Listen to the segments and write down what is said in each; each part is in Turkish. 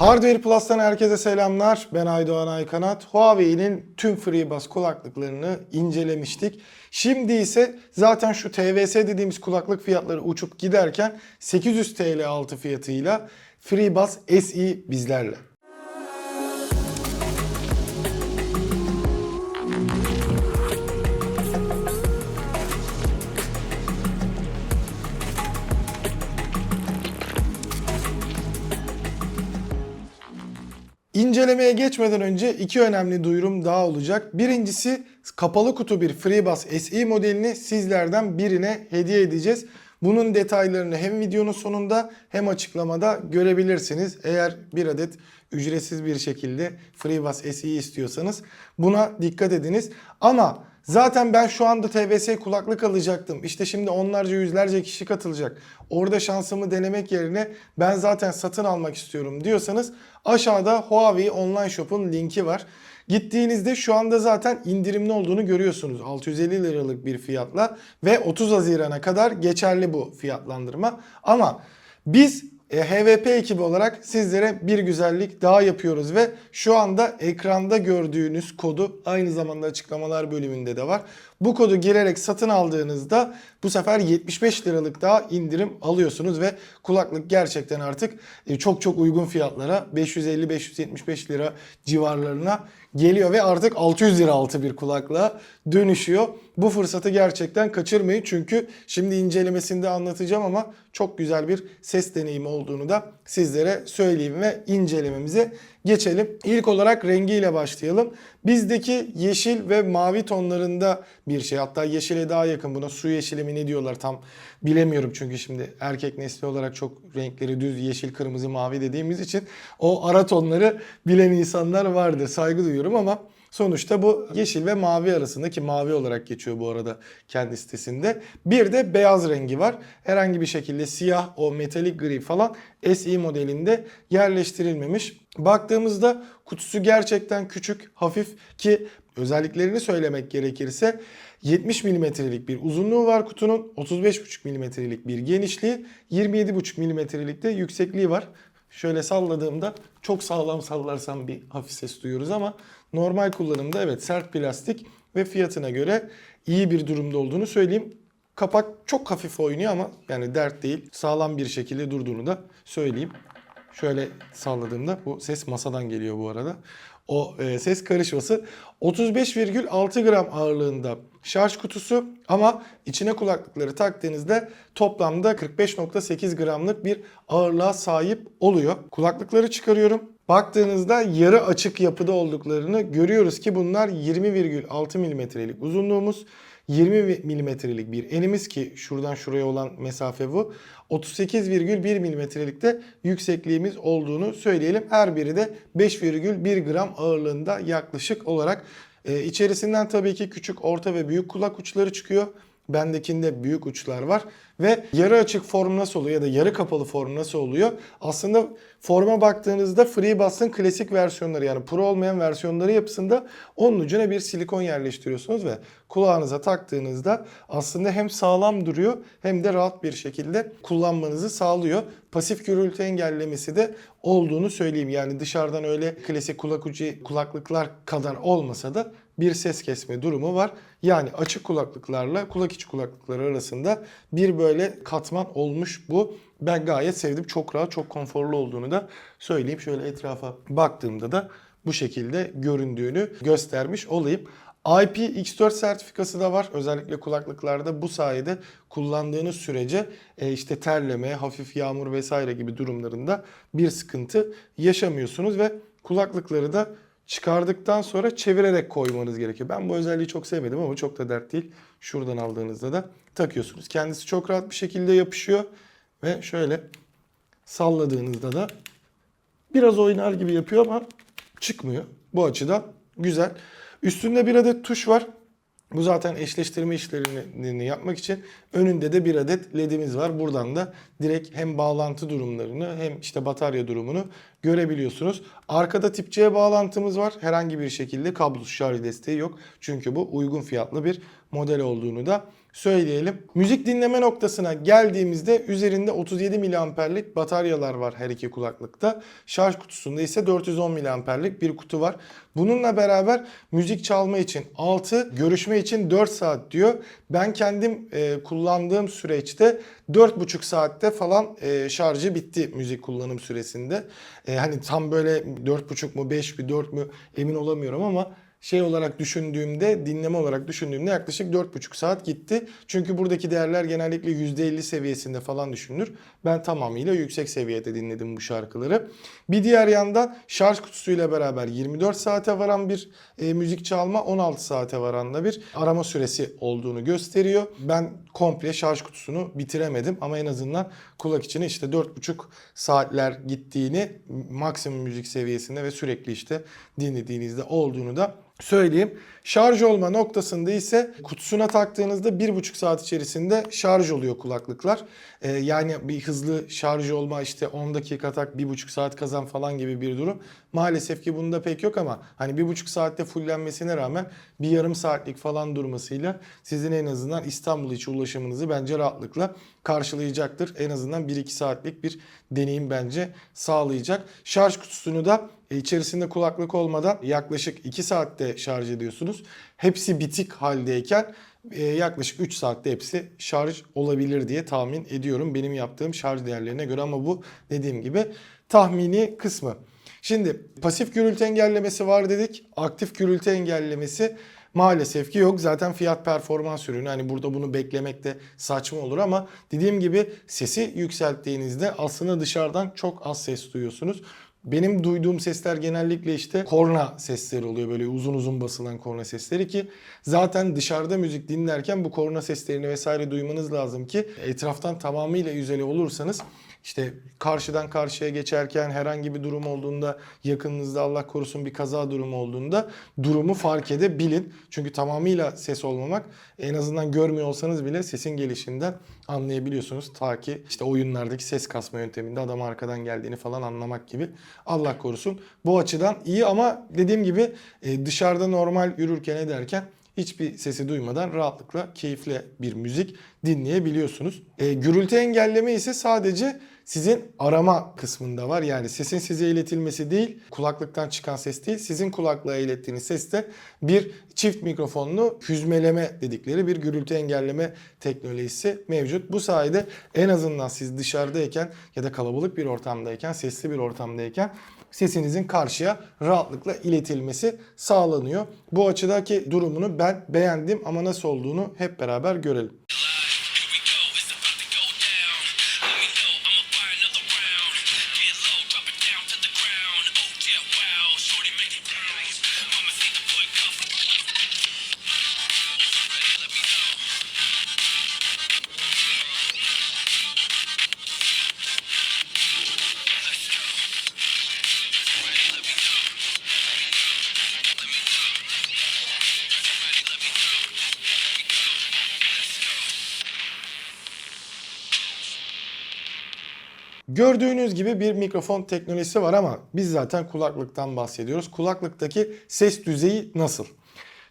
Hardware Plus'tan herkese selamlar. Ben Aydoğan Aykanat. Huawei'nin tüm FreeBuds kulaklıklarını incelemiştik. Şimdi ise zaten şu TVS dediğimiz kulaklık fiyatları uçup giderken 800 TL altı fiyatıyla FreeBuds SE bizlerle. İncelemeye geçmeden önce iki önemli duyurum daha olacak. Birincisi kapalı kutu bir FreeBuds SE modelini sizlerden birine hediye edeceğiz. Bunun detaylarını hem videonun sonunda hem açıklamada görebilirsiniz. Eğer bir adet ücretsiz bir şekilde FreeBuds SE'yi istiyorsanız buna dikkat ediniz. Ama zaten ben şu anda TVS kulaklık alacaktım. İşte şimdi onlarca yüzlerce kişi katılacak. Orada şansımı denemek yerine ben zaten satın almak istiyorum diyorsanız aşağıda Huawei Online Shop'un linki var. Gittiğinizde şu anda zaten indirimli olduğunu görüyorsunuz. 650 liralık bir fiyatla ve 30 Haziran'a kadar geçerli bu fiyatlandırma. Ama biz HVP ekibi olarak sizlere bir güzellik daha yapıyoruz ve şu anda ekranda gördüğünüz kodu aynı zamanda açıklamalar bölümünde de var. Bu kodu girerek satın aldığınızda bu sefer 75 liralık daha indirim alıyorsunuz ve kulaklık gerçekten artık e, çok çok uygun fiyatlara 550-575 lira civarlarına geliyor ve artık 600 lira altı bir kulaklığa dönüşüyor. Bu fırsatı gerçekten kaçırmayın çünkü şimdi incelemesinde anlatacağım ama çok güzel bir ses deneyimi olduğunu da sizlere söyleyeyim ve incelememize geçelim. İlk olarak rengiyle başlayalım. Bizdeki yeşil ve mavi tonlarında bir şey. Hatta yeşile daha yakın buna su yeşili mi ne diyorlar tam bilemiyorum çünkü şimdi erkek nesli olarak çok renkleri düz yeşil, kırmızı, mavi dediğimiz için o ara tonları bilen insanlar vardır. Saygı duyuyorum ama Sonuçta bu yeşil ve mavi arasında ki mavi olarak geçiyor bu arada kendi sitesinde. Bir de beyaz rengi var. Herhangi bir şekilde siyah o metalik gri falan SE modelinde yerleştirilmemiş. Baktığımızda kutusu gerçekten küçük, hafif ki özelliklerini söylemek gerekirse 70 milimetrelik bir uzunluğu var kutunun, 35,5 milimetrelik bir genişliği, 27,5 milimetrelik de yüksekliği var. Şöyle salladığımda çok sağlam sallarsam bir hafif ses duyuyoruz ama normal kullanımda evet sert plastik ve fiyatına göre iyi bir durumda olduğunu söyleyeyim. Kapak çok hafif oynuyor ama yani dert değil. Sağlam bir şekilde durduğunu da söyleyeyim. Şöyle salladığımda bu ses masadan geliyor bu arada. O e, ses karışması 35,6 gram ağırlığında şarj kutusu ama içine kulaklıkları taktığınızda toplamda 45.8 gramlık bir ağırlığa sahip oluyor. Kulaklıkları çıkarıyorum. Baktığınızda yarı açık yapıda olduklarını görüyoruz ki bunlar 20,6 milimetrelik uzunluğumuz. 20 milimetrelik bir enimiz ki şuradan şuraya olan mesafe bu. 38,1 milimetrelik de yüksekliğimiz olduğunu söyleyelim. Her biri de 5,1 gram ağırlığında yaklaşık olarak. Ee, içerisinden tabii ki küçük, orta ve büyük kulak uçları çıkıyor. Bendekinde büyük uçlar var. Ve yarı açık form nasıl oluyor ya da yarı kapalı form nasıl oluyor? Aslında forma baktığınızda FreeBuds'ın klasik versiyonları yani Pro olmayan versiyonları yapısında onun ucuna bir silikon yerleştiriyorsunuz ve kulağınıza taktığınızda aslında hem sağlam duruyor hem de rahat bir şekilde kullanmanızı sağlıyor. Pasif gürültü engellemesi de olduğunu söyleyeyim. Yani dışarıdan öyle klasik kulak ucu kulaklıklar kadar olmasa da bir ses kesme durumu var. Yani açık kulaklıklarla kulak içi kulaklıklar arasında bir böyle katman olmuş bu. Ben gayet sevdim. Çok rahat, çok konforlu olduğunu da söyleyeyim. Şöyle etrafa baktığımda da bu şekilde göründüğünü göstermiş olayım. IPX4 sertifikası da var. Özellikle kulaklıklarda bu sayede kullandığınız sürece e, işte terleme, hafif yağmur vesaire gibi durumlarında bir sıkıntı yaşamıyorsunuz ve kulaklıkları da çıkardıktan sonra çevirerek koymanız gerekiyor. Ben bu özelliği çok sevmedim ama çok da dert değil. Şuradan aldığınızda da takıyorsunuz. Kendisi çok rahat bir şekilde yapışıyor ve şöyle salladığınızda da biraz oynar gibi yapıyor ama çıkmıyor. Bu açıdan güzel. Üstünde bir adet tuş var. Bu zaten eşleştirme işlerini yapmak için önünde de bir adet ledimiz var. Buradan da direkt hem bağlantı durumlarını hem işte batarya durumunu görebiliyorsunuz. Arkada tip C bağlantımız var. Herhangi bir şekilde kablosuz şarj desteği yok. Çünkü bu uygun fiyatlı bir model olduğunu da söyleyelim. Müzik dinleme noktasına geldiğimizde üzerinde 37 miliamperlik bataryalar var her iki kulaklıkta. Şarj kutusunda ise 410 miliamperlik bir kutu var. Bununla beraber müzik çalma için 6, görüşme için 4 saat diyor. Ben kendim e, kullandığım süreçte 4,5 saatte falan e, şarjı bitti müzik kullanım süresinde. E, hani tam böyle 4,5 mu 5 mi 4 mü emin olamıyorum ama şey olarak düşündüğümde, dinleme olarak düşündüğümde yaklaşık 4,5 saat gitti. Çünkü buradaki değerler genellikle %50 seviyesinde falan düşünülür. Ben tamamıyla yüksek seviyede dinledim bu şarkıları. Bir diğer yandan şarj kutusuyla beraber 24 saate varan bir e, müzik çalma, 16 saate varan da bir arama süresi olduğunu gösteriyor. Ben komple şarj kutusunu bitiremedim ama en azından kulak içine işte 4,5 saatler gittiğini maksimum müzik seviyesinde ve sürekli işte dinlediğinizde olduğunu da söyleyeyim. Şarj olma noktasında ise kutusuna taktığınızda 1,5 saat içerisinde şarj oluyor kulaklıklar. Ee, yani bir hızlı şarj olma işte 10 dakika tak 1,5 saat kazan falan gibi bir durum. Maalesef ki bunda pek yok ama hani 1,5 saatte fullenmesine rağmen bir yarım saatlik falan durmasıyla sizin en azından İstanbul içi ulaşımınızı bence rahatlıkla karşılayacaktır. En azından 1-2 saatlik bir deneyim bence sağlayacak. Şarj kutusunu da içerisinde kulaklık olmadan yaklaşık 2 saatte şarj ediyorsunuz. Hepsi bitik haldeyken e, yaklaşık 3 saatte hepsi şarj olabilir diye tahmin ediyorum benim yaptığım şarj değerlerine göre ama bu dediğim gibi tahmini kısmı. Şimdi pasif gürültü engellemesi var dedik. Aktif gürültü engellemesi maalesef ki yok. Zaten fiyat performans ürünü. Hani burada bunu beklemek de saçma olur ama dediğim gibi sesi yükselttiğinizde aslında dışarıdan çok az ses duyuyorsunuz. Benim duyduğum sesler genellikle işte korna sesleri oluyor böyle uzun uzun basılan korna sesleri ki zaten dışarıda müzik dinlerken bu korna seslerini vesaire duymanız lazım ki etraftan tamamıyla yüzeli olursanız işte karşıdan karşıya geçerken herhangi bir durum olduğunda yakınınızda Allah korusun bir kaza durumu olduğunda durumu fark edebilin. Çünkü tamamıyla ses olmamak en azından görmüyor olsanız bile sesin gelişinden anlayabiliyorsunuz. Ta ki işte oyunlardaki ses kasma yönteminde adam arkadan geldiğini falan anlamak gibi. Allah korusun. Bu açıdan iyi ama dediğim gibi e, dışarıda normal yürürken ederken hiçbir sesi duymadan rahatlıkla keyifli bir müzik dinleyebiliyorsunuz. E, gürültü engelleme ise sadece sizin arama kısmında var. Yani sesin size iletilmesi değil, kulaklıktan çıkan ses değil, sizin kulaklığa ilettiğiniz ses de bir çift mikrofonlu hüzmeleme dedikleri bir gürültü engelleme teknolojisi mevcut. Bu sayede en azından siz dışarıdayken ya da kalabalık bir ortamdayken, sesli bir ortamdayken sesinizin karşıya rahatlıkla iletilmesi sağlanıyor. Bu açıdaki durumunu ben beğendim ama nasıl olduğunu hep beraber görelim. Gördüğünüz gibi bir mikrofon teknolojisi var ama biz zaten kulaklıktan bahsediyoruz. Kulaklıktaki ses düzeyi nasıl?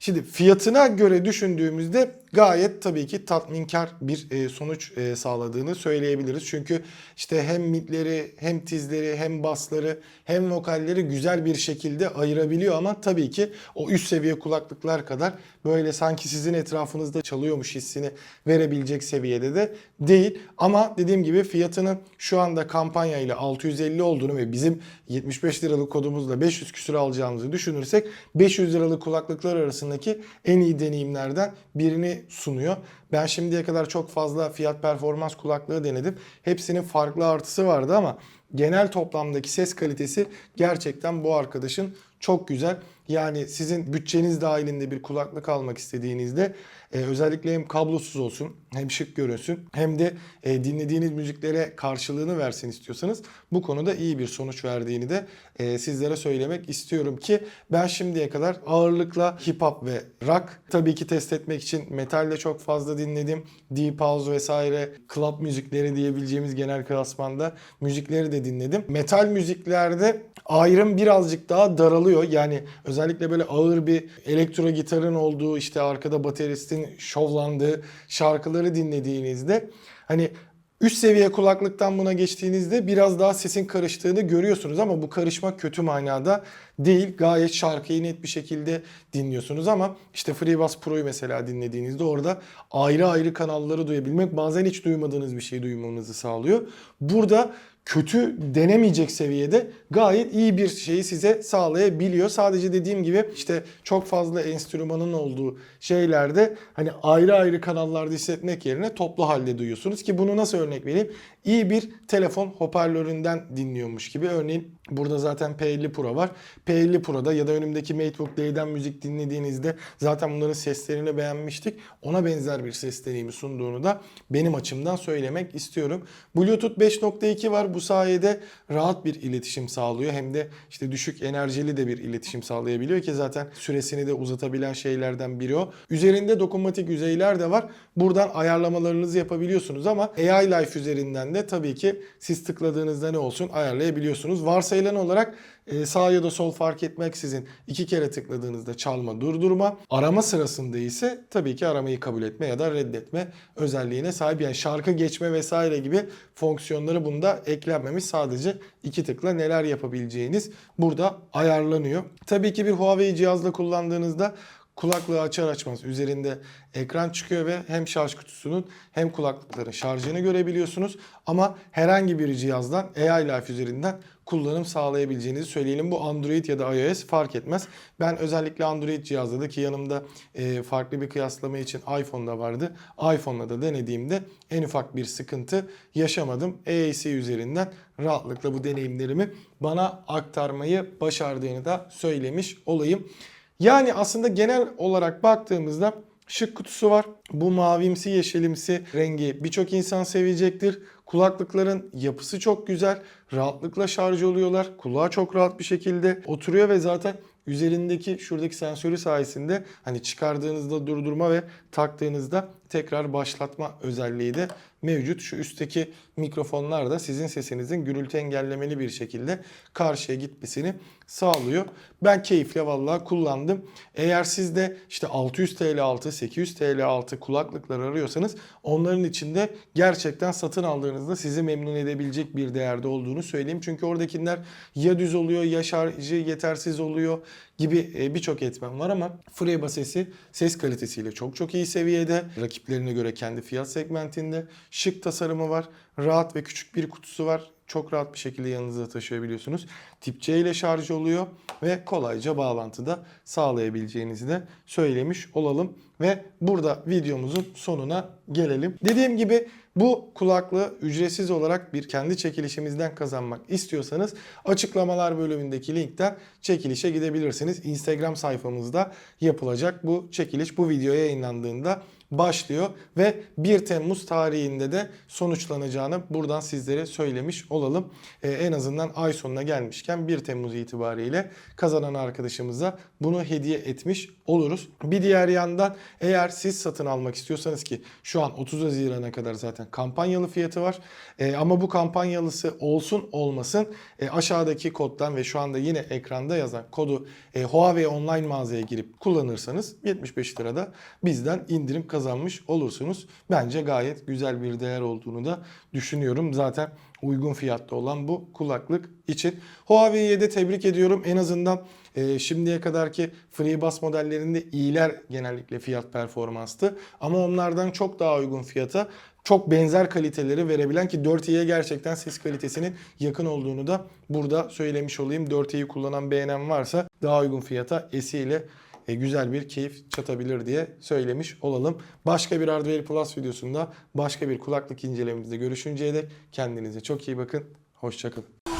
Şimdi fiyatına göre düşündüğümüzde gayet tabii ki tatminkar bir e, sonuç e, sağladığını söyleyebiliriz. Çünkü işte hem midleri hem tizleri hem basları hem vokalleri güzel bir şekilde ayırabiliyor ama tabii ki o üst seviye kulaklıklar kadar böyle sanki sizin etrafınızda çalıyormuş hissini verebilecek seviyede de değil. Ama dediğim gibi fiyatının şu anda kampanya ile 650 olduğunu ve bizim 75 liralık kodumuzla 500 küsür alacağımızı düşünürsek 500 liralık kulaklıklar arasındaki en iyi deneyimlerden birini sunuyor. Ben şimdiye kadar çok fazla fiyat performans kulaklığı denedim. Hepsinin farklı artısı vardı ama genel toplamdaki ses kalitesi gerçekten bu arkadaşın çok güzel. Yani sizin bütçeniz dahilinde bir kulaklık almak istediğinizde e, özellikle hem kablosuz olsun hem şık görünsün hem de e, dinlediğiniz müziklere karşılığını versin istiyorsanız bu konuda iyi bir sonuç verdiğini de e, sizlere söylemek istiyorum ki ben şimdiye kadar ağırlıkla hip hop ve rock tabii ki test etmek için metal de çok fazla dinledim. Deep House vesaire club müzikleri diyebileceğimiz genel klasmanda müzikleri de dinledim. Metal müziklerde ayrım birazcık daha daralıyor. Yani özellikle özellikle böyle ağır bir elektro gitarın olduğu işte arkada bateristin şovlandığı şarkıları dinlediğinizde hani üst seviye kulaklıktan buna geçtiğinizde biraz daha sesin karıştığını görüyorsunuz ama bu karışma kötü manada değil. Gayet şarkıyı net bir şekilde dinliyorsunuz ama işte FreeBuds Pro'yu mesela dinlediğinizde orada ayrı ayrı kanalları duyabilmek bazen hiç duymadığınız bir şey duymanızı sağlıyor. Burada kötü denemeyecek seviyede gayet iyi bir şeyi size sağlayabiliyor. Sadece dediğim gibi işte çok fazla enstrümanın olduğu şeylerde hani ayrı ayrı kanallarda hissetmek yerine toplu halde duyuyorsunuz ki bunu nasıl örnek vereyim? İyi bir telefon hoparlöründen dinliyormuş gibi. Örneğin burada zaten P50 Pro var. P50 Pro'da ya da önümdeki MateBook D'den müzik dinlediğinizde zaten bunların seslerini beğenmiştik. Ona benzer bir ses deneyimi sunduğunu da benim açımdan söylemek istiyorum. Bluetooth 5.2 var. Bu sayede rahat bir iletişim sağlıyor. Hem de işte düşük enerjili de bir iletişim sağlayabiliyor ki zaten süresini de uzatabilen şeylerden biri o. Üzerinde dokunmatik yüzeyler de var. Buradan ayarlamalarınızı yapabiliyorsunuz ama AI Life üzerinden de tabii ki siz tıkladığınızda ne olsun ayarlayabiliyorsunuz. Varsayılan olarak e, sağ ya da sol fark etmeksizin iki kere tıkladığınızda çalma durdurma. Arama sırasında ise tabii ki aramayı kabul etme ya da reddetme özelliğine sahip. Yani şarkı geçme vesaire gibi fonksiyonları bunda eklenmemiş. Sadece iki tıkla neler yapabileceğiniz burada ayarlanıyor. Tabii ki bir Huawei cihazla kullandığınızda kulaklığı açar açmaz üzerinde ekran çıkıyor ve hem şarj kutusunun hem kulaklıkların şarjını görebiliyorsunuz. Ama herhangi bir cihazdan AI Life üzerinden kullanım sağlayabileceğinizi söyleyelim. Bu Android ya da iOS fark etmez. Ben özellikle Android cihazda da ki yanımda e, farklı bir kıyaslama için iPhone'da vardı. iPhone'la da denediğimde en ufak bir sıkıntı yaşamadım. AAC üzerinden rahatlıkla bu deneyimlerimi bana aktarmayı başardığını da söylemiş olayım. Yani aslında genel olarak baktığımızda şık kutusu var. Bu mavimsi yeşilimsi rengi birçok insan sevecektir. Kulaklıkların yapısı çok güzel. Rahatlıkla şarj oluyorlar. Kulağa çok rahat bir şekilde oturuyor ve zaten üzerindeki şuradaki sensörü sayesinde hani çıkardığınızda durdurma ve taktığınızda tekrar başlatma özelliği de mevcut. Şu üstteki mikrofonlar da sizin sesinizin gürültü engellemeli bir şekilde karşıya gitmesini sağlıyor. Ben keyifle vallahi kullandım. Eğer siz de işte 600 TL altı, 800 TL altı kulaklıklar arıyorsanız onların içinde gerçekten satın aldığınızda sizi memnun edebilecek bir değerde olduğunu söyleyeyim. Çünkü oradakiler ya düz oluyor ya şarjı yetersiz oluyor gibi e, birçok etmen var ama FreeBuds sesi ses kalitesiyle çok çok iyi seviyede. Rakiplerine göre kendi fiyat segmentinde. Şık tasarımı var. Rahat ve küçük bir kutusu var. Çok rahat bir şekilde yanınızda taşıyabiliyorsunuz. Tip C ile şarj oluyor ve kolayca bağlantıda sağlayabileceğinizi de söylemiş olalım. Ve burada videomuzun sonuna gelelim. Dediğim gibi bu kulaklığı ücretsiz olarak bir kendi çekilişimizden kazanmak istiyorsanız açıklamalar bölümündeki linkten çekilişe gidebilirsiniz. Instagram sayfamızda yapılacak bu çekiliş bu video yayınlandığında başlıyor ve 1 Temmuz tarihinde de sonuçlanacağını buradan sizlere söylemiş olalım. Ee, en azından ay sonuna gelmişken 1 Temmuz itibariyle kazanan arkadaşımıza bunu hediye etmiş oluruz. Bir diğer yandan eğer siz satın almak istiyorsanız ki şu an 30 Haziran'a kadar zaten kampanyalı fiyatı var. Ee, ama bu kampanyalısı olsun olmasın e, aşağıdaki koddan ve şu anda yine ekranda yazan kodu e, Huawei online mağazaya girip kullanırsanız 75 lirada bizden indirim kazanmış olursunuz. Bence gayet güzel bir değer olduğunu da düşünüyorum. Zaten uygun fiyatta olan bu kulaklık için. Huawei'ye de tebrik ediyorum. En azından e, şimdiye kadarki FreeBuds modellerinde iyiler genellikle fiyat performanstı. Ama onlardan çok daha uygun fiyata çok benzer kaliteleri verebilen ki 4i'ye gerçekten ses kalitesinin yakın olduğunu da burada söylemiş olayım. 4i'yi kullanan beğenen varsa daha uygun fiyata SE ile güzel bir keyif çatabilir diye söylemiş olalım. Başka bir Hardware Plus videosunda başka bir kulaklık incelememizde görüşünceye dek kendinize çok iyi bakın. Hoşçakalın.